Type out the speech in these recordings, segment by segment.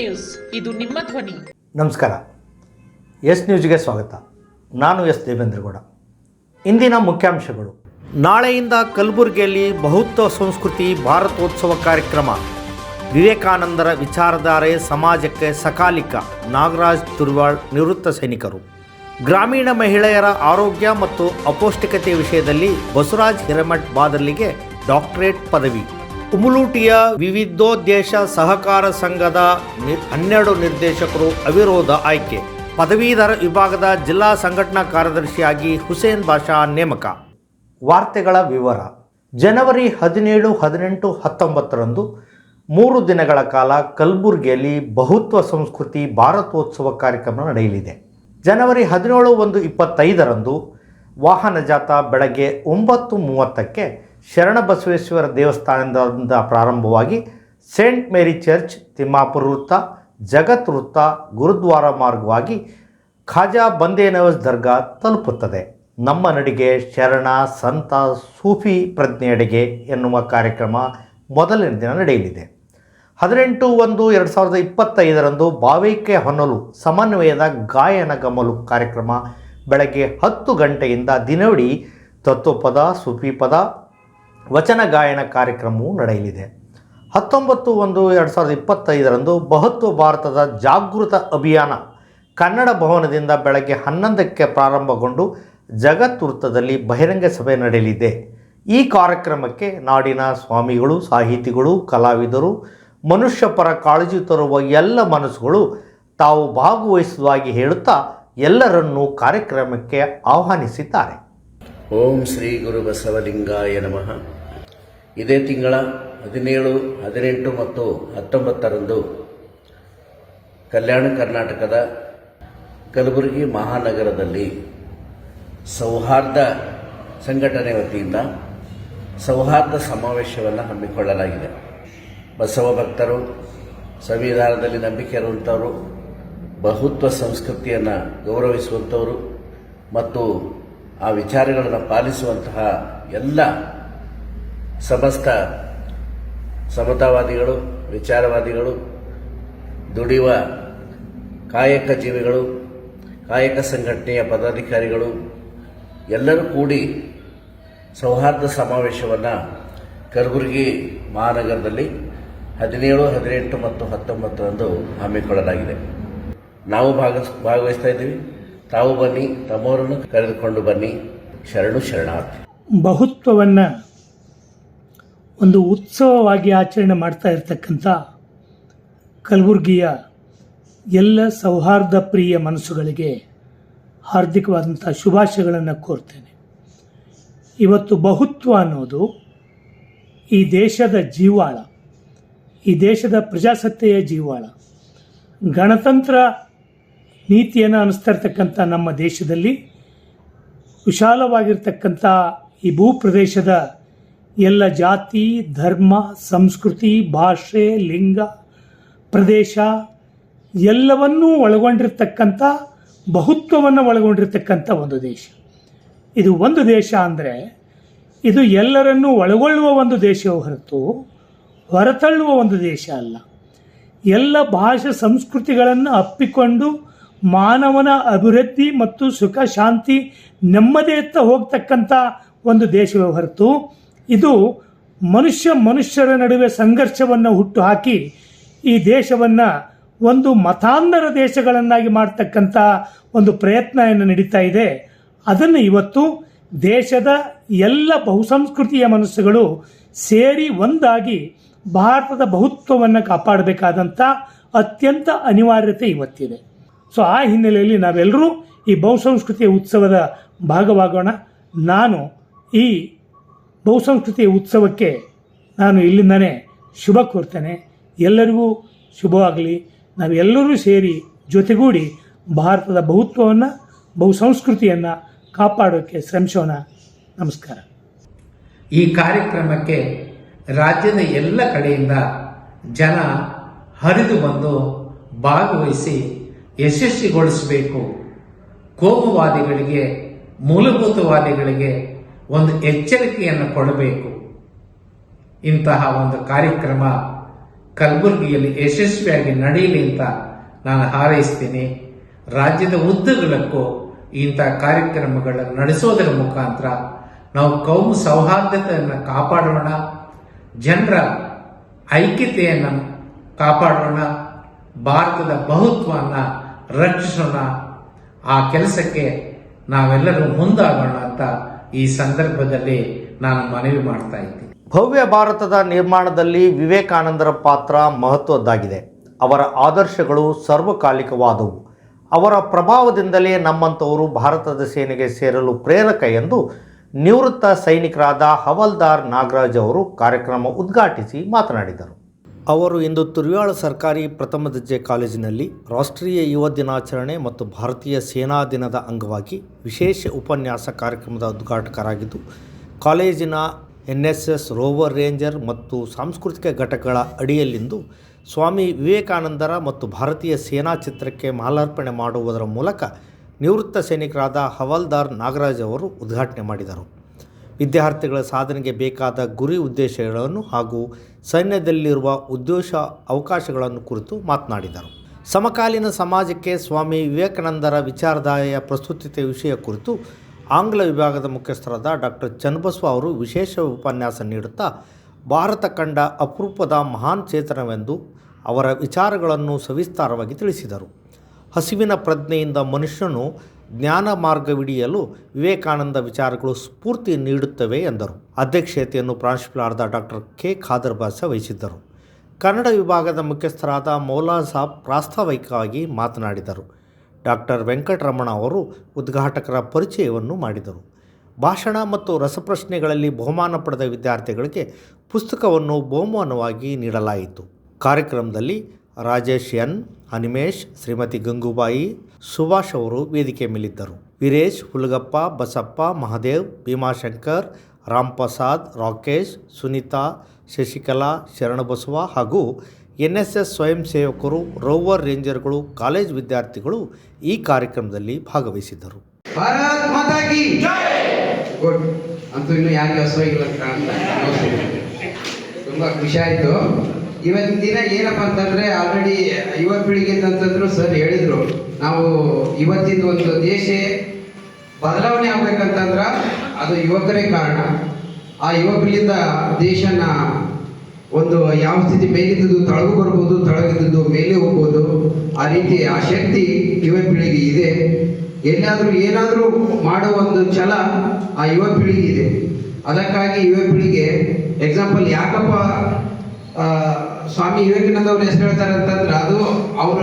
News. ಇದು ನಿಮ್ಮ ಧ್ವನಿ. ನಮಸ್ಕಾರ. ಎಸ್ ನ್ಯೂಸ್ಗೆ ಸ್ವಾಗತ. ನಾನು ಎಸ್ ದೇವೇಂದ್ರಗೌಡ. ಇಂದಿನ ಮುಖ್ಯಾಂಶಗಳು. ನಾಳೆಯಿಂದ ಕಲಬುರಗಿಯಲ್ಲಿ ಬಹುತ್ವ ಸಂಸ್ಕೃತಿ ಭಾರತೋತ್ಸವ ಕಾರ್ಯಕ್ರಮ. ವಿವೇಕಾನಂದರ ವಿಚಾರಧಾರೆ ಸಮಾಜಕ್ಕೆ ಸಕಾಲಿಕ. ನಾಗರಾಜ್ ತುರ್ವಾಳ್ ನಿವೃತ್ತ ಸೈನಿಕರು. ಗ್ರಾಮೀಣ ಮಹಿಳೆಯರ ಆರೋಗ್ಯ ಮತ್ತು ಅಪೌಷ್ಟಿಕತೆ ವಿಷಯದಲ್ಲಿ ಬಸವರಾಜ್ ಹಿರೇಮಠ್ ಬಾದಲ್ಲಿಗೆ ಡಾಕ್ಟರೇಟ್ ಪದವಿ. ಉಮುಲೂಟಿಯ ವಿವಿಧೋದ್ದೇಶ ಸಹಕಾರ ಸಂಘದ ಹನ್ನೆರಡು ನಿರ್ದೇಶಕರು ಅವಿರೋಧ ಆಯ್ಕೆ. ಪದವೀಧರ ವಿಭಾಗದ ಜಿಲ್ಲಾ ಸಂಘಟನಾ ಕಾರ್ಯದರ್ಶಿಯಾಗಿ ಹುಸೇನ್ ಬಾಷಾ ನೇಮಕ. ವಾರ್ತೆಗಳ ವಿವರ. ಜನವರಿ ಹದಿನೇಳು, ಹದಿನೆಂಟು, ಹತ್ತೊಂಬತ್ತರಂದು ಮೂರು ದಿನಗಳ ಕಾಲ ಕಲಬುರಗಿಯಲ್ಲಿ ಬಹುತ್ವ ಸಂಸ್ಕೃತಿ ಭಾರತೋತ್ಸವ ಕಾರ್ಯಕ್ರಮ ನಡೆಯಲಿದೆ. ಜನವರಿ ಹದಿನೇಳು, ಒಂದು ಇಪ್ಪತ್ತೈದರಂದು ವಾಹನ ಜಾಥಾ ಬೆಳಗ್ಗೆ ಒಂಬತ್ತು ಮೂವತ್ತಕ್ಕೆ ಶರಣಬಸವೇಶ್ವರ ದೇವಸ್ಥಾನದಿಂದ ಪ್ರಾರಂಭವಾಗಿ ಸೇಂಟ್ ಮೇರಿ ಚರ್ಚ್, ತಿಮ್ಮಾಪುರ ವೃತ್ತ, ಜಗತ್ ವೃತ್ತ, ಗುರುದ್ವಾರ ಮಾರ್ಗವಾಗಿ ಖಾಜಾ ಬಂದೇನವಸ್ ದರ್ಗಾ ತಲುಪುತ್ತದೆ. ನಮ್ಮ ನಡಿಗೆ ಶರಣ ಸಂತ ಸೂಫಿ ಪ್ರಜ್ಞೆಯಡೆಗೆ ಎನ್ನುವ ಕಾರ್ಯಕ್ರಮ ಮೊದಲನೇ ದಿನ ನಡೆಯಲಿದೆ. ಹದಿನೆಂಟು ಒಂದು ಎರಡು ಸಾವಿರದ ಇಪ್ಪತ್ತೈದರಂದು ಬಾವೈಕೆ ಹೊನ್ನಲು ಸಮನ್ವಯದ ಗಾಯನ ಗಮಲು ಕಾರ್ಯಕ್ರಮ ಬೆಳಗ್ಗೆ ಹತ್ತು ಗಂಟೆಯಿಂದ ದಿನವಿಡೀ ತತ್ವಪದ, ಸೂಫಿ ಪದ ವಚನ ಗಾಯನ ಕಾರ್ಯಕ್ರಮವು ನಡೆಯಲಿದೆ. ಹತ್ತೊಂಬತ್ತು ಒಂದು ಎರಡು ಸಾವಿರದ ಇಪ್ಪತ್ತೈದರಂದು ಬಹುತ್ವ ಭಾರತದ ಜಾಗೃತ ಅಭಿಯಾನ ಕನ್ನಡ ಭವನದಿಂದ ಬೆಳಗ್ಗೆ ಹನ್ನೊಂದಕ್ಕೆ ಪ್ರಾರಂಭಗೊಂಡು ಜಗತ್ ವೃತ್ತದಲ್ಲಿ ಬಹಿರಂಗ ಸಭೆ ನಡೆಯಲಿದೆ. ಈ ಕಾರ್ಯಕ್ರಮಕ್ಕೆ ನಾಡಿನ ಸ್ವಾಮಿಗಳು, ಸಾಹಿತಿಗಳು, ಕಲಾವಿದರು, ಮನುಷ್ಯಪರ ಕಾಳಜಿ ತರುವ ಎಲ್ಲ ಮನಸ್ಸುಗಳು ತಾವು ಭಾಗವಹಿಸುವುದಾಗಿ ಹೇಳುತ್ತಾ ಎಲ್ಲರನ್ನೂ ಕಾರ್ಯಕ್ರಮಕ್ಕೆ ಆಹ್ವಾನಿಸಿದ್ದಾರೆ. ಓಂ ಶ್ರೀ ಗುರು ಬಸವಲಿಂಗಾಯ ನಮಃ. ಇದೇ ತಿಂಗಳ ಹದಿನೇಳು, ಹದಿನೆಂಟು ಮತ್ತು ಹತ್ತೊಂಬತ್ತರಂದು ಕಲ್ಯಾಣ ಕರ್ನಾಟಕದ ಕಲಬುರಗಿ ಮಹಾನಗರದಲ್ಲಿ ಸೌಹಾರ್ದ ಸಂಘಟನೆ ವತಿಯಿಂದ ಸೌಹಾರ್ದ ಸಮಾವೇಶವನ್ನು ಹಮ್ಮಿಕೊಳ್ಳಲಾಗಿದೆ. ಬಸವ ಭಕ್ತರು, ಸಂವಿಧಾನದಲ್ಲಿ ನಂಬಿಕೆ ಇರುವಂಥವರು, ಬಹುತ್ವ ಸಂಸ್ಕೃತಿಯನ್ನು ಗೌರವಿಸುವಂಥವರು ಮತ್ತು ಆ ವಿಚಾರಗಳನ್ನು ಪಾಲಿಸುವಂತಹ ಎಲ್ಲ ಸಮಸ್ತ ಸಮತಾವಾದಿಗಳು, ವಿಚಾರವಾದಿಗಳು ದುಡಿಯುವ ಕಾಯಕ ಜೀವಿಗಳು, ಕಾಯಕ ಸಂಘಟನೆಯ ಪದಾಧಿಕಾರಿಗಳು, ಎಲ್ಲರೂ ಕೂಡಿ ಸೌಹಾರ್ದ ಸಮಾವೇಶವನ್ನು ಕಲಬುರಗಿ ಮಹಾನಗರದಲ್ಲಿ ಹದಿನೇಳು, ಹದಿನೆಂಟು ಮತ್ತು ಹತ್ತೊಂಬತ್ತರಂದು ಹಮ್ಮಿಕೊಳ್ಳಲಾಗಿದೆ. ನಾವು ಭಾಗ, ಭಾಗವಹಿಸ್ತಾ ಇದ್ದೀವಿ. ತಾವು ಬನ್ನಿ, ತಮ್ಮವರನ್ನು ಕರೆದುಕೊಂಡು ಬನ್ನಿ. ಶರಣು ಶರಣಾರ್ಥಿ. ಬಹುತ್ವವನ್ನು ಒಂದು ಉತ್ಸವವಾಗಿ ಆಚರಣೆ ಮಾಡ್ತಾ ಇರತಕ್ಕಂಥ ಕಲಬುರಗಿಯ ಎಲ್ಲ ಸೌಹಾರ್ದ ಪ್ರಿಯ ಮನಸ್ಸುಗಳಿಗೆ ಹಾರ್ದಿಕವಾದಂಥ ಶುಭಾಶಯಗಳನ್ನು ಕೋರ್ತೇನೆ. ಇವತ್ತು ಬಹುತ್ವ ಅನ್ನೋದು ಈ ದೇಶದ ಜೀವಾಳ, ಈ ದೇಶದ ಪ್ರಜಾಸತ್ತೆಯ ಜೀವಾಳ. ಗಣತಂತ್ರ ನೀತಿಯನ್ನು ಅನಿಸ್ತಾ ಇರ್ತಕ್ಕಂಥ ನಮ್ಮ ದೇಶದಲ್ಲಿ ವಿಶಾಲವಾಗಿರ್ತಕ್ಕಂಥ ಈ ಭೂಪ್ರದೇಶದ ಎಲ್ಲ ಜಾತಿ, ಧರ್ಮ, ಸಂಸ್ಕೃತಿ, ಭಾಷೆ, ಲಿಂಗ, ಪ್ರದೇಶ ಎಲ್ಲವನ್ನೂ ಒಳಗೊಂಡಿರ್ತಕ್ಕಂಥ, ಬಹುತ್ವವನ್ನು ಒಳಗೊಂಡಿರ್ತಕ್ಕಂಥ ಒಂದು ದೇಶ. ಇದು ಒಂದು ದೇಶ ಅಂದರೆ ಇದು ಎಲ್ಲರನ್ನೂ ಒಳಗೊಳ್ಳುವ ಒಂದು ದೇಶವೇ ಹೊರತು ಹೊರತಳ್ಳುವ ಒಂದು ದೇಶ ಅಲ್ಲ. ಎಲ್ಲ ಭಾಷೆ ಸಂಸ್ಕೃತಿಗಳನ್ನು ಅಪ್ಪಿಕೊಂಡು ಮಾನವನ ಅಭಿವೃದ್ಧಿ ಮತ್ತು ಸುಖ, ಶಾಂತಿ ನೆಮ್ಮದಿಯತ್ತ ಹೋಗ್ತಕ್ಕಂಥ ಒಂದು ದೇಶವೇ ಹೊರತು ಇದು ಮನುಷ್ಯ ಮನುಷ್ಯರ ನಡುವೆ ಸಂಘರ್ಷವನ್ನು ಹುಟ್ಟುಹಾಕಿ ಈ ದೇಶವನ್ನು ಒಂದು ಮತಾಂಧರ ದೇಶಗಳನ್ನಾಗಿ ಮಾಡ್ತಕ್ಕಂಥ ಒಂದು ಪ್ರಯತ್ನ ನಡೀತಾ ಇದೆ. ಅದನ್ನು ಇವತ್ತು ದೇಶದ ಎಲ್ಲ ಬಹುಸಂಸ್ಕೃತಿಯ ಮನಸ್ಸುಗಳು ಸೇರಿ ಒಂದಾಗಿ ಭಾರತದ ಬಹುತ್ವವನ್ನು ಕಾಪಾಡಬೇಕಾದಂಥ ಅತ್ಯಂತ ಅನಿವಾರ್ಯತೆ ಇವತ್ತಿದೆ. ಸೊ ಆ ಹಿನ್ನೆಲೆಯಲ್ಲಿ ನಾವೆಲ್ಲರೂ ಈ ಬಹುಸಂಸ್ಕೃತಿಯ ಉತ್ಸವದ ಭಾಗವಾಗೋಣ. ನಾನು ಈ ಬಹುಸಂಸ್ಕೃತಿಯ ಉತ್ಸವಕ್ಕೆ ನಾನು ಇಲ್ಲಿಂದನೇ ಶುಭ ಕೋರ್ತೇನೆ. ಎಲ್ಲರಿಗೂ ಶುಭವಾಗಲಿ. ನಾವೆಲ್ಲರೂ ಸೇರಿ ಜೊತೆಗೂಡಿ ಭಾರತದ ಬಹುತ್ವವನ್ನು, ಬಹುಸಂಸ್ಕೃತಿಯನ್ನು ಕಾಪಾಡೋಕ್ಕೆ ಶ್ರಮಿಸೋಣ. ನಮಸ್ಕಾರ. ಈ ಕಾರ್ಯಕ್ರಮಕ್ಕೆ ರಾಜ್ಯದ ಎಲ್ಲ ಕಡೆಯಿಂದ ಜನ ಹರಿದು ಬಂದು ಭಾಗವಹಿಸಿ ಯಶಸ್ವಿಗೊಳಿಸಬೇಕು. ಕೋಮುವಾದಿಗಳಿಗೆ, ಮೂಲಭೂತವಾದಿಗಳಿಗೆ ಒಂದು ಎಚ್ಚರಿಕೆಯನ್ನು ಕೊಡಬೇಕು. ಇಂತಹ ಒಂದು ಕಾರ್ಯಕ್ರಮ ಕಲಬುರಗಿಯಲ್ಲಿ ಯಶಸ್ವಿಯಾಗಿ ನಡೆಯಲಿ ಅಂತ ನಾನು ಹಾರೈಸ್ತೀನಿ. ರಾಜ್ಯದ ಉದ್ದಗಲಕ್ಕೂ ಇಂಥ ಕಾರ್ಯಕ್ರಮಗಳನ್ನು ನಡೆಸೋದರ ಮುಖಾಂತರ ನಾವು ಕೌಮು ಸೌಹಾರ್ದತೆಯನ್ನು ಕಾಪಾಡೋಣ. ಜನರ ಐಕ್ಯತೆಯನ್ನು ಕಾಪಾಡೋಣ. ಭಾರತದ ಬಹುತ್ವವನ್ನು ರಕ್ಷಿಸೋಣ. ಆ ಕೆಲಸಕ್ಕೆ ನಾವೆಲ್ಲರೂ ಮುಂದಾಗೋಣ ಅಂತ ಈ ಸಂದರ್ಭದಲ್ಲಿ ನಾನು ಮನವಿ ಮಾಡ್ತಾ ಇದ್ದೀನಿ ಭವ್ಯ ಭಾರತದ ನಿರ್ಮಾಣದಲ್ಲಿ ವಿವೇಕಾನಂದರ ಪಾತ್ರ ಮಹತ್ವದ್ದಾಗಿದೆ. ಅವರ ಆದರ್ಶಗಳು ಸರ್ವಕಾಲಿಕವಾದವು. ಅವರ ಪ್ರಭಾವದಿಂದಲೇ ನಮ್ಮಂಥವರು ಭಾರತದ ಸೇನೆಗೆ ಸೇರಲು ಪ್ರೇರಕ ಎಂದು ನಿವೃತ್ತ ಸೈನಿಕರಾದ ಹವಲ್ದಾರ್ ನಾಗರಾಜ್ ಅವರು ಕಾರ್ಯಕ್ರಮ ಉದ್ಘಾಟಿಸಿ ಮಾತನಾಡಿದರು. ಅವರು ಇಂದು ತುರ್ಯಾಳ ಸರ್ಕಾರಿ ಪ್ರಥಮ ದರ್ಜೆ ಕಾಲೇಜಿನಲ್ಲಿ ರಾಷ್ಟ್ರೀಯ ಯುವ ದಿನಾಚರಣೆ ಮತ್ತು ಭಾರತೀಯ ಸೇನಾ ದಿನದ ಅಂಗವಾಗಿ ವಿಶೇಷ ಉಪನ್ಯಾಸ ಕಾರ್ಯಕ್ರಮದ ಉದ್ಘಾಟಕರಾಗಿದ್ದು, ಕಾಲೇಜಿನ N S S rover ranger ಮತ್ತು ಸಾಂಸ್ಕೃತಿಕ ಘಟಕಗಳ ಅಡಿಯಲ್ಲಿಂದು ಸ್ವಾಮಿ ವಿವೇಕಾನಂದರ ಮತ್ತು ಭಾರತೀಯ ಸೇನಾ ಚಿತ್ರಕ್ಕೆ ಮಾಲಾರ್ಪಣೆ ಮಾಡುವುದರ ಮೂಲಕ ನಿವೃತ್ತ ಸೈನಿಕರಾದ ಹವಾಲ್ದಾರ್ ನಾಗರಾಜ್ ಅವರು ಉದ್ಘಾಟನೆ ಮಾಡಿದರು. ವಿದ್ಯಾರ್ಥಿಗಳ ಸಾಧನೆಗೆ ಬೇಕಾದ ಗುರಿ ಉದ್ದೇಶಗಳನ್ನು ಹಾಗೂ ಸೈನ್ಯದಲ್ಲಿರುವ ಉದ್ದೇಶ ಅವಕಾಶಗಳನ್ನು ಕುರಿತು ಮಾತನಾಡಿದರು. ಸಮಕಾಲೀನ ಸಮಾಜಕ್ಕೆ ಸ್ವಾಮಿ ವಿವೇಕಾನಂದರ ವಿಚಾರಧಾರೆಯ ಪ್ರಸ್ತುತತೆ ವಿಷಯ ಕುರಿತು ಆಂಗ್ಲ ವಿಭಾಗದ ಮುಖ್ಯಸ್ಥರಾದ ಡಾಕ್ಟರ್ ಚನ್ನಬಸವ ಅವರು ವಿಶೇಷ ಉಪನ್ಯಾಸ ನೀಡುತ್ತಾ, ಭಾರತ ಕಂಡ ಅಪರೂಪದ ಮಹಾನ್ ಚೇತನವೆಂದು ಅವರ ವಿಚಾರಗಳನ್ನು ಸವಿಸ್ತಾರವಾಗಿ ತಿಳಿಸಿದರು. ಹಸಿವಿನ ಪ್ರಜ್ಞೆಯಿಂದ ಮನುಷ್ಯನು ಜ್ಞಾನ ಮಾರ್ಗವಿಡಿಯಲು ವಿವೇಕಾನಂದ ವಿಚಾರಗಳು ಸ್ಫೂರ್ತಿ ನೀಡುತ್ತವೆ ಎಂದರು. ಅಧ್ಯಕ್ಷತೆಯನ್ನು ಪ್ರಾಂಶುಪಾಲರಾದ ಡಾಕ್ಟರ್ ಕೆ. ಖಾದರ್ ಬಾಸ ವಹಿಸಿದ್ದರು. ಕನ್ನಡ ವಿಭಾಗದ ಮುಖ್ಯಸ್ಥರಾದ ಮೌಲಾ ಸಾಬ್ ಪ್ರಾಸ್ತಾವಿಕವಾಗಿ ಮಾತನಾಡಿದರು. ಡಾಕ್ಟರ್ ವೆಂಕಟರಮಣ ಅವರು ಉದ್ಘಾಟಕರ ಪರಿಚಯವನ್ನು ಮಾಡಿದರು. ಭಾಷಣ ಮತ್ತು ರಸಪ್ರಶ್ನೆಗಳಲ್ಲಿ ಬಹುಮಾನ ಪಡೆದ ವಿದ್ಯಾರ್ಥಿಗಳಿಗೆ ಪುಸ್ತಕವನ್ನು ಬಹುಮಾನವಾಗಿ ನೀಡಲಾಯಿತು. ಕಾರ್ಯಕ್ರಮದಲ್ಲಿ ರಾಜೇಶ್ ಎನ್, ಅನಿಮೇಶ್, ಶ್ರೀಮತಿ ಗಂಗೂಬಾಯಿ ಸುಭಾಷ್ ಅವರು ವೇದಿಕೆ ಮೇಲಿದ್ದರು. ವೀರೇಶ್, ಹುಲಗಪ್ಪ, ಬಸಪ್ಪ, ಮಹದೇವ್, ಭೀಮಾಶಂಕರ್, ರಾಮ್ಪ್ರಸಾದ್, ರಾಕೇಶ್, ಸುನೀತಾ, ಶಶಿಕಲಾ ಶರಣಬಸವ ಹಾಗೂ ಎನ್ ಎಸ್ ಎಸ್ ಸ್ವಯಂ ಸೇವಕರು, ರೋವರ್ ರೇಂಜರ್ಗಳು, ಕಾಲೇಜ್ ವಿದ್ಯಾರ್ಥಿಗಳು ಈ ಕಾರ್ಯಕ್ರಮದಲ್ಲಿ ಭಾಗವಹಿಸಿದ್ದರು. ಅಂತೂ ಇನ್ನು ಯಾರಿಗೆ ಹಸುವಾಗಿಲ್ಲ ಅಂತ ತುಂಬಾ ಖುಷಿ ಆಯ್ತು. ಇವತ್ತಿನ ದಿನ ಏನಪ್ಪ ಅಂತಂದ್ರೆ ಆಲ್ರೆಡಿ ಯುವ ಪೀಳಿಗೆ ಅಂತಂದ್ರು ಸರ್ ಹೇಳಿದ್ರು, ನಾವು ಇವತ್ತಿನ ಒಂದು ದೇಶ ಬದಲಾವಣೆ ಆಗ್ಬೇಕಂತಂದ್ರ ಅದು ಯುವಕರೇ ಕಾರಣ. ಆ ಯುವಕರಿಂದ ದೇಶನ ಒಂದು ಯಾವ ಸ್ಥಿತಿ ಮೇಲಿದ್ದು ತಳಗು ಬರ್ಬೋದು ತಳಗಿದ್ದು ಮೇಲೆ ಹೋಗ್ಬೋದು, ಆ ರೀತಿ ಆ ಶಕ್ತಿ ಯುವ ಪೀಳಿಗೆ ಇದೆ. ಎಲ್ಲಾದ್ರೂ ಏನಾದ್ರೂ ಮಾಡೋ ಒಂದು ಛಲ ಆ ಯುವ ಪೀಳಿಗೆ ಇದೆ. ಅದಕ್ಕಾಗಿ ಯುವ ಪೀಳಿಗೆ ಎಕ್ಸಾಂಪಲ್ ಯಾಕಪ್ಪ ಸ್ವಾಮಿ ವಿವೇಕಾನಂದ ಅವ್ರ ಹೆಸರು ಹೇಳ್ತಾರೆ ಅಂತಂದ್ರೆ ಅದು ಅವರ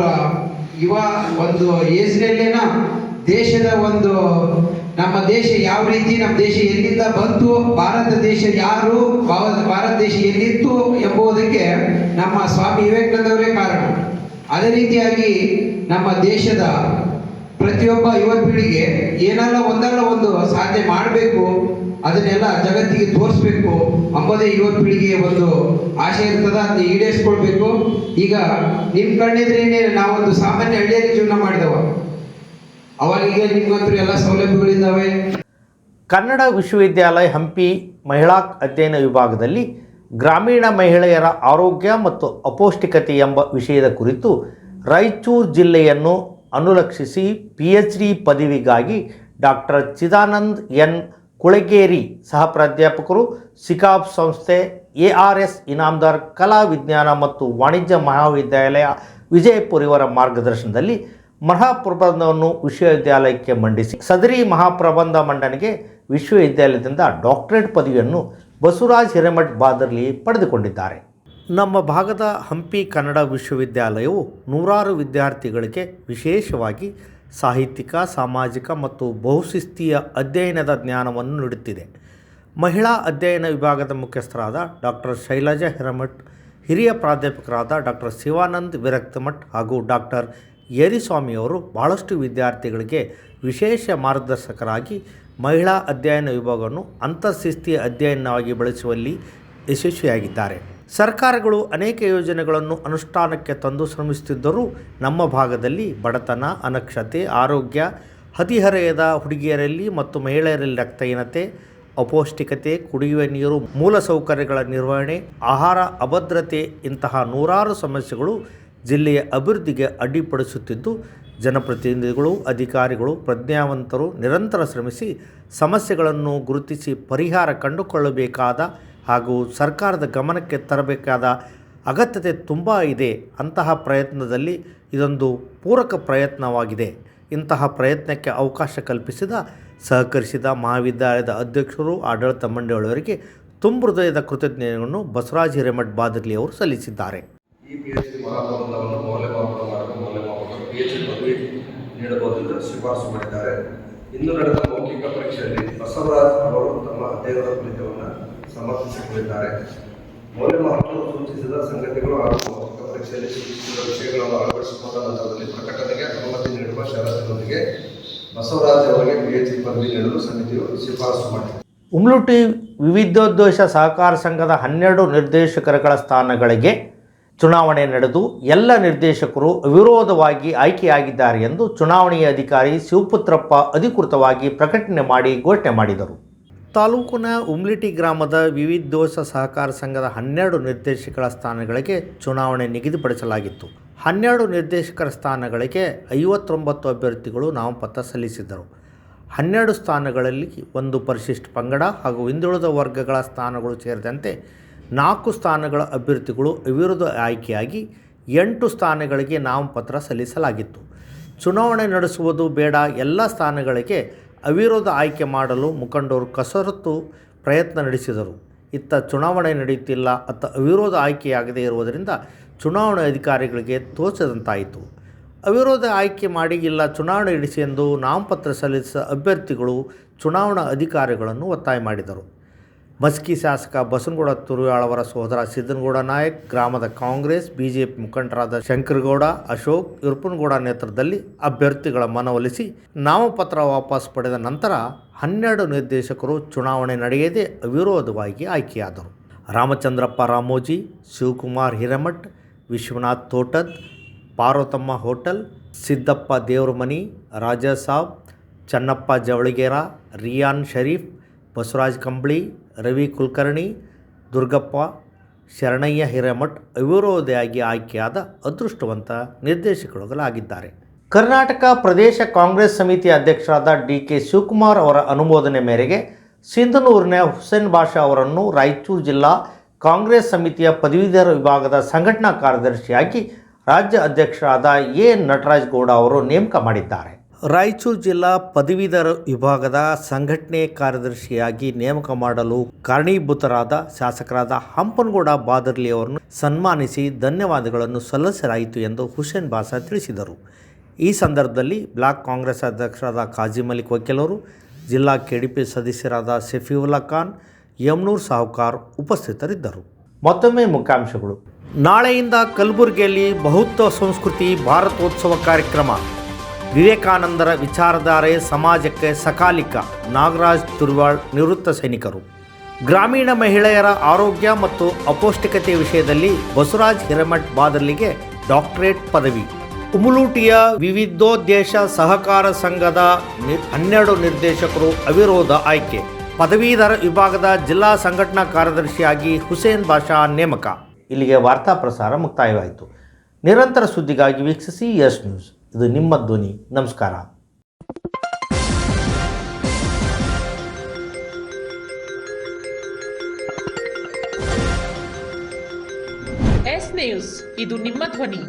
ಯುವ ಒಂದು ಏಜ್ನಲ್ಲೇನ ದೇಶದ ಒಂದು ನಮ್ಮ ದೇಶ ಯಾವ ರೀತಿ, ನಮ್ಮ ದೇಶ ಎಲ್ಲಿಂದ ಬಂತು, ಭಾರತ ದೇಶ ಯಾರು, ಭಾರತ ದೇಶ ಎಲ್ಲಿತ್ತು ಎಂಬುದಕ್ಕೆ ನಮ್ಮ ಸ್ವಾಮಿ ವಿವೇಕಾನಂದವರೇ ಕಾರಣ. ಅದೇ ರೀತಿಯಾಗಿ ನಮ್ಮ ದೇಶದ ಪ್ರತಿಯೊಬ್ಬ ಯುವ ಪೀಳಿಗೆ ಏನಲ್ಲ ಒಂದಲ್ಲ ಒಂದು ಸಾಧನೆ ಮಾಡಬೇಕು ಅದನ್ನೆಲ್ಲ ಜಗತ್ತಿಗೆ ತೋರಿಸ್ಬೇಕು. ಅಂಬದೇ ಯುವ ಪೀಳಿಗೆಯ ಒಂದು ಆಶೆ ಇರ್ತದ, ಅದನ್ನ ಈಡೇರಿಸ್ಕೊಳ್ಬೇಕು. ಈಗ ನಿಮ್ ಕಣ್ಣಿದ್ರೇನೆ ನಾವೊಂದು ಸಾಮಾನ್ಯ ಹಳ್ಳಿಯಲ್ಲಿ ಜೀವನ ಮಾಡಿದವ. ಅವಾಗ ನಿಮ್ಮತ್ರ ಎಲ್ಲ ಸೌಲಭ್ಯಗಳಿದ್ದಾವೆ. ಕನ್ನಡ ವಿಶ್ವವಿದ್ಯಾಲಯ ಹಂಪಿ ಮಹಿಳಾ ಅಧ್ಯಯನ ವಿಭಾಗದಲ್ಲಿ ಗ್ರಾಮೀಣ ಮಹಿಳೆಯರ ಆರೋಗ್ಯ ಮತ್ತು ಅಪೌಷ್ಟಿಕತೆ ಎಂಬ ವಿಷಯದ ಕುರಿತು ರಾಯಚೂರು ಜಿಲ್ಲೆಯನ್ನು ಅನುಲಕ್ಷಿಸಿ ಪಿ ಎಚ್ ಡಿ ಪದವಿಗಾಗಿ ಡಾಕ್ಟರ್ ಚಿದಾನಂದ್ ಎನ್ ಕುಳಗೇರಿ ಸಹ ಪ್ರಾಧ್ಯಾಪಕರು, ಸಿಕಾಬ್ ಸಂಸ್ಥೆ, ಎ ಆರ್ ಎಸ್ ಇನಾಮದಾರ್ ಕಲಾ ವಿಜ್ಞಾನ ಮತ್ತು ವಾಣಿಜ್ಯ ಮಹಾವಿದ್ಯಾಲಯ ವಿಜಯಪುರ ಇವರ ಮಾರ್ಗದರ್ಶನದಲ್ಲಿ ಮಹಾಪ್ರಬಂಧವನ್ನು ವಿಶ್ವವಿದ್ಯಾಲಯಕ್ಕೆ ಮಂಡಿಸಿ ಸದರಿ ಮಹಾಪ್ರಬಂಧ ಮಂಡನೆಗೆ ವಿಶ್ವವಿದ್ಯಾಲಯದಿಂದ ಡಾಕ್ಟರೇಟ್ ಪದವಿಯನ್ನು ಬಸವರಾಜ್ ಹಿರೇಮಠ್ ಬಾದರ್ಲಿ ಪಡೆದುಕೊಂಡಿದ್ದಾರೆ. ನಮ್ಮ ಭಾಗದ ಹಂಪಿ ಕನ್ನಡ ವಿಶ್ವವಿದ್ಯಾಲಯವು ನೂರಾರು ವಿದ್ಯಾರ್ಥಿಗಳಿಗೆ ವಿಶೇಷವಾಗಿ ಸಾಹಿತ್ಯಿಕ, ಸಾಮಾಜಿಕ ಮತ್ತು ಬಹುಶಿಸ್ತೀಯ ಅಧ್ಯಯನದ ಜ್ಞಾನವನ್ನು ನೀಡುತ್ತಿದೆ. ಮಹಿಳಾ ಅಧ್ಯಯನ ವಿಭಾಗದ ಮುಖ್ಯಸ್ಥರಾದ ಡಾಕ್ಟರ್ ಶೈಲಜಾ ಹಿರಮಠ್, ಹಿರಿಯ ಪ್ರಾಧ್ಯಾಪಕರಾದ ಡಾಕ್ಟರ್ ಶಿವಾನಂದ್ ವಿರಕ್ತಮಠ್ ಹಾಗೂ ಡಾಕ್ಟರ್ ಯರಿಸ್ವಾಮಿಯವರು ಬಹಳಷ್ಟು ವಿದ್ಯಾರ್ಥಿಗಳಿಗೆ ವಿಶೇಷ ಮಾರ್ಗದರ್ಶಕರಾಗಿ ಮಹಿಳಾ ಅಧ್ಯಯನ ವಿಭಾಗವನ್ನು ಅಂತರ್ಶಿಸ್ತೀಯ ಅಧ್ಯಯನವಾಗಿ ಬಳಸುವಲ್ಲಿ ಯಶಸ್ವಿಯಾಗಿದ್ದಾರೆ. ಸರ್ಕಾರಗಳು ಅನೇಕ ಯೋಜನೆಗಳನ್ನು ಅನುಷ್ಠಾನಕ್ಕೆ ತಂದು ಶ್ರಮಿಸುತ್ತಿದ್ದರೂ ನಮ್ಮ ಭಾಗದಲ್ಲಿ ಬಡತನ ಅನಕ್ಷತೆ ಆರೋಗ್ಯ, ಹದಿಹರೆಯದ ಹುಡುಗಿಯರಲ್ಲಿ ಮತ್ತು ಮಹಿಳೆಯರಲ್ಲಿ ರಕ್ತಹೀನತೆ, ಅಪೌಷ್ಟಿಕತೆ, ಕುಡಿಯುವ ನೀರು, ಮೂಲಸೌಕರ್ಯಗಳ ನಿರ್ವಹಣೆ, ಆಹಾರ ಅಭದ್ರತೆ ಇಂತಹ ನೂರಾರು ಸಮಸ್ಯೆಗಳು ಜಿಲ್ಲೆಯ ಅಭಿವೃದ್ಧಿಗೆ ಅಡ್ಡಿಪಡಿಸುತ್ತಿದ್ದು, ಜನಪ್ರತಿನಿಧಿಗಳು, ಅಧಿಕಾರಿಗಳು, ಪ್ರಜ್ಞಾವಂತರು ನಿರಂತರ ಶ್ರಮಿಸಿ ಸಮಸ್ಯೆಗಳನ್ನು ಗುರುತಿಸಿ ಪರಿಹಾರ ಕಂಡುಕೊಳ್ಳಬೇಕಾದ ಹಾಗೂ ಸರ್ಕಾರದ ಗಮನಕ್ಕೆ ತರಬೇಕಾದ ಅಗತ್ಯತೆ ತುಂಬ ಇದೆ ಅಂತಹ ಪ್ರಯತ್ನದಲ್ಲಿ ಇದೊಂದು ಪೂರಕ ಪ್ರಯತ್ನವಾಗಿದೆ. ಇಂತಹ ಪ್ರಯತ್ನಕ್ಕೆ ಅವಕಾಶ ಕಲ್ಪಿಸಿದ ಸಹಕರಿಸಿದ ಮಹಾವಿದ್ಯಾಲಯದ ಅಧ್ಯಕ್ಷರು, ಆಡಳಿತ ಮಂಡಳಿಯವರಿಗೆ ತುಂಬ ಹೃದಯದ ಕೃತಜ್ಞತೆಗಳನ್ನು ಬಸವರಾಜ ಹಿರೇಮಠ್ ಬಾದರ್ಲಿ ಅವರು ಸಲ್ಲಿಸಿದ್ದಾರೆ. ಶಿಫಾರಸು ಮಾಡಿದ್ದಾರೆ. ಇಂದು ನಡೆದ ಮೌಖಿಕ ಪರೀಕ್ಷೆಯಲ್ಲಿ ಬಸವರಾಜ್ ಅವರು ತಮ್ಮ ಅಧ್ಯಯನದ ಫಲಿತವನ್ನು ಸಮರ್ಥಿಸಿಕೊಂಡಿದ್ದಾರೆ. ಮೌಲ್ಯಮಾಪನ ಸೂಚಿಸಿದ ಸಂಗತಿಗಳು ಹಾಗೂ ಮೌಖಿಕ ಪರೀಕ್ಷೆಯಲ್ಲಿ ಸೂಚಿಸಿದ ವಿಷಯಗಳನ್ನು ಅಳವಡಿಸಿಕೊಂಡ ನಂತರದಲ್ಲಿ ಪ್ರಕಟಣೆಗೆ ಅನುಮತಿ ನೀಡುವ ಷರತ್ತಿನೊಂದಿಗೆ ಬಸವರಾಜ್ ಅವರಿಗೆ ಪಿಎಚ್ಡಿ ಪದವಿ ನೀಡಲು ಸಮಿತಿಯು ಶಿಫಾರಸು ಮಾಡಿದೆ. ಉಮ್ಲುಟಿ ವಿವಿಧೋದ್ದೇಶ ಸಹಕಾರ ಸಂಘದ ಹನ್ನೆರಡು ನಿರ್ದೇಶಕರುಗಳ ಸ್ಥಾನಗಳಿಗೆ ಚುನಾವಣೆ ನಡೆದು ಎಲ್ಲ ನಿರ್ದೇಶಕರು ಅವಿರೋಧವಾಗಿ ಆಯ್ಕೆಯಾಗಿದ್ದಾರೆ ಎಂದು ಚುನಾವಣೆಯ ಅಧಿಕಾರಿ ಶಿವಪುತ್ರಪ್ಪ ಅಧಿಕೃತವಾಗಿ ಪ್ರಕಟಣೆ ಮಾಡಿ ಘೋಷಣೆ ಮಾಡಿದರು. ತಾಲೂಕಿನ ಉಮ್ಲಿಟಿ ಗ್ರಾಮದ ವಿವಿಧೋಶ ಸಹಕಾರ ಸಂಘದ ಹನ್ನೆರಡು ನಿರ್ದೇಶಕರ ಸ್ಥಾನಗಳಿಗೆ ಚುನಾವಣೆ ನಿಗದಿಪಡಿಸಲಾಗಿತ್ತು. ಹನ್ನೆರಡು ನಿರ್ದೇಶಕರ ಸ್ಥಾನಗಳಿಗೆ ಐವತ್ತೊಂಬತ್ತು ಅಭ್ಯರ್ಥಿಗಳು ನಾಮಪತ್ರ ಸಲ್ಲಿಸಿದ್ದರು. ಹನ್ನೆರಡು ಸ್ಥಾನಗಳಲ್ಲಿ ಒಂದು ಪರಿಶಿಷ್ಟ ಪಂಗಡ ಹಾಗೂ ಹಿಂದುಳಿದ ವರ್ಗಗಳ ಸ್ಥಾನಗಳು ಸೇರಿದಂತೆ ನಾಲ್ಕು ಸ್ಥಾನಗಳ ಅಭ್ಯರ್ಥಿಗಳು ಅವಿರೋಧ ಆಯ್ಕೆಯಾಗಿ ಎಂಟು ಸ್ಥಾನಗಳಿಗೆ ನಾಮಪತ್ರ ಸಲ್ಲಿಸಲಾಗಿತ್ತು. ಚುನಾವಣೆ ನಡೆಸುವುದು ಬೇಡ, ಎಲ್ಲ ಸ್ಥಾನಗಳಿಗೆ ಅವಿರೋಧ ಆಯ್ಕೆ ಮಾಡಲು ಮುಖಂಡರು ಕಸರತ್ತು ಪ್ರಯತ್ನ ನಡೆಸಿದರು. ಇತ್ತ ಚುನಾವಣೆ ನಡೆಯುತ್ತಿಲ್ಲ. ಅತ್ತ ಅವಿರೋಧ ಆಯ್ಕೆಯಾಗದೇ ಇರುವುದರಿಂದ ಚುನಾವಣೆ ಅಧಿಕಾರಿಗಳಿಗೆ ತೋಚದಂತಾಯಿತು. ಅವಿರೋಧ ಆಯ್ಕೆ ಮಾಡಿ ಇಲ್ಲ, ಚುನಾವಣೆ ನಡೆಸಿ ಎಂದು ನಾಮಪತ್ರ ಸಲ್ಲಿಸಿದ ಅಭ್ಯರ್ಥಿಗಳು ಚುನಾವಣಾ ಅಧಿಕಾರಿಗಳನ್ನು ಒತ್ತಾಯ ಮಾಡಿದರು. ಮಸ್ಕಿ ಶಾಸಕ ಬಸನಗೌಡ ತುರುಯಾಳ್ ಅವರ ಸಹೋದರ ಸಿದ್ದನಗೌಡ ನಾಯಕ್, ಗ್ರಾಮದ ಕಾಂಗ್ರೆಸ್, ಬಿಜೆಪಿ ಮುಖಂಡರಾದ ಶಂಕರಗೌಡ, ಅಶೋಕ್, ಇರ್ಪನಗೌಡ ನೇತೃತ್ವದಲ್ಲಿ ಅಭ್ಯರ್ಥಿಗಳ ಮನವೊಲಿಸಿ ನಾಮಪತ್ರ ವಾಪಸ್ ಪಡೆದ ನಂತರ ಹನ್ನೆರಡು ನಿರ್ದೇಶಕರು ಚುನಾವಣೆ ನಡೆಯದೆ ಅವಿರೋಧವಾಗಿ ಆಯ್ಕೆಯಾದರು. ರಾಮಚಂದ್ರಪ್ಪ ರಾಮೋಜಿ, ಶಿವಕುಮಾರ್ ಹಿರೇಮಠ್, ವಿಶ್ವನಾಥ್ ತೋಟದ್, ಪಾರ್ವತಮ್ಮ ಹೋಟೆಲ್, ಸಿದ್ದಪ್ಪ ದೇವ್ರಮನಿ, ರಾಜಾ ಸಾಬ್, ಚನ್ನಪ್ಪ ಜವಳಿಗೇರ, ರಿಯಾನ್ ಶರೀಫ್, ಬಸವರಾಜ್ ಕಂಬಳಿ ರವಿ ಕುಲಕರ್ಣಿ, ದುರ್ಗಪ್ಪ, ಶರಣಯ್ಯ ಹಿರೇಮಠ್ ಅವಿರೋಧಿಯಾಗಿ ಆಯ್ಕೆಯಾದ ಅದೃಷ್ಟವಂತ ನಿರ್ದೇಶಕರುಗಳಾಗಿದ್ದಾರೆ ಕರ್ನಾಟಕ ಪ್ರದೇಶ ಕಾಂಗ್ರೆಸ್ ಸಮಿತಿ ಅಧ್ಯಕ್ಷರಾದ ಡಿ ಕೆ ಶಿವಕುಮಾರ್ ಅವರ ಅನುಮೋದನೆ ಮೇರೆಗೆ ಸಿಂಧನೂರಿನ ಹುಸೇನ್ ಬಾಷಾ ಅವರನ್ನು ರಾಯಚೂರು ಜಿಲ್ಲಾ ಕಾಂಗ್ರೆಸ್ ಸಮಿತಿಯ ಪದವೀಧರ ವಿಭಾಗದ ಸಂಘಟನಾ ಕಾರ್ಯದರ್ಶಿಯಾಗಿ ರಾಜ್ಯ ಅಧ್ಯಕ್ಷರಾದ ಎ. ನಟರಾಜ್ ಗೌಡ ಅವರು ನೇಮಕ ಮಾಡಿದ್ದಾರೆ. ರಾಯಚೂರು ಜಿಲ್ಲಾ ಪದವೀಧರ ವಿಭಾಗದ ಸಂಘಟನೆ ಕಾರ್ಯದರ್ಶಿಯಾಗಿ ನೇಮಕ ಮಾಡಲು ಕಾರಣೀಭೂತರಾದ ಶಾಸಕರಾದ ಹಂಪನಗೌಡ ಬಾದರ್ಲಿ ಅವರನ್ನು ಸನ್ಮಾನಿಸಿ ಧನ್ಯವಾದಗಳನ್ನು ಸಲ್ಲಿಸಲಾಯಿತು ಎಂದು ಹುಸೇನ್ ಬಾಸಾ ತಿಳಿಸಿದರು. ಈ ಸಂದರ್ಭದಲ್ಲಿ ಬ್ಲಾಕ್ ಕಾಂಗ್ರೆಸ್ ಅಧ್ಯಕ್ಷರಾದ ಖಾಜಿ ಮಲಿಕ್ ವಕೀಲರು, ಜಿಲ್ಲಾ ಕೆಡಿಪಿ ಸದಸ್ಯರಾದ ಶಫೀವುಲ್ಲಾ ಖಾನ್, ಯಮ್ನೂರ್ ಸಾಹುಕಾರ್ ಉಪಸ್ಥಿತರಿದ್ದರು. ಮತ್ತೊಮ್ಮೆ ಮುಖ್ಯಾಂಶಗಳು. ನಾಳೆಯಿಂದ ಕಲಬುರಗಿಯಲ್ಲಿ ಬಹುತ್ವ ಸಂಸ್ಕೃತಿ ಭಾರತೋತ್ಸವ ಕಾರ್ಯಕ್ರಮ. ವಿವೇಕಾನಂದರ ವಿಚಾರಧಾರೆ ಸಮಾಜಕ್ಕೆ ಸಕಾಲಿಕ. ನಾಗರಾಜ್ ತುರ್ವಾಳ್ ನಿವೃತ್ತ ಸೈನಿಕರು. ಗ್ರಾಮೀಣ ಮಹಿಳೆಯರ ಆರೋಗ್ಯ ಮತ್ತು ಅಪೌಷ್ಟಿಕತೆ ವಿಷಯದಲ್ಲಿ ಬಸವರಾಜ್ ಹಿರೇಮಠ್ ಬಾದರ್ಲಿಗೆ ಡಾಕ್ಟರೇಟ್ ಪದವಿ. ಉಮುಲೂಟಿಯ ವಿವಿಧೋದ್ದೇಶ ಸಹಕಾರ ಸಂಘದ ಹನ್ನೆರಡು ನಿರ್ದೇಶಕರು ಅವಿರೋಧ ಆಯ್ಕೆ. ಪದವೀಧರ ವಿಭಾಗದ ಜಿಲ್ಲಾ ಸಂಘಟನಾ ಕಾರ್ಯದರ್ಶಿಯಾಗಿ ಹುಸೇನ್ ಬಾಷಾ ನೇಮಕ. ಇಲ್ಲಿಗೆ ವಾರ್ತಾ ಪ್ರಸಾರ ಮುಕ್ತಾಯವಾಯಿತು. ನಿರಂತರ ಸುದ್ದಿಗಾಗಿ ವೀಕ್ಷಿಸಿ ಯಸ್ ನ್ಯೂಸ್. ಇದು ನಿಮ್ಮ ಧ್ವನಿ. ನಮಸ್ಕಾರ. ಎಸ್ ನ್ಯೂಸ್ ಇದು ನಿಮ್ಮ ಧ್ವನಿ.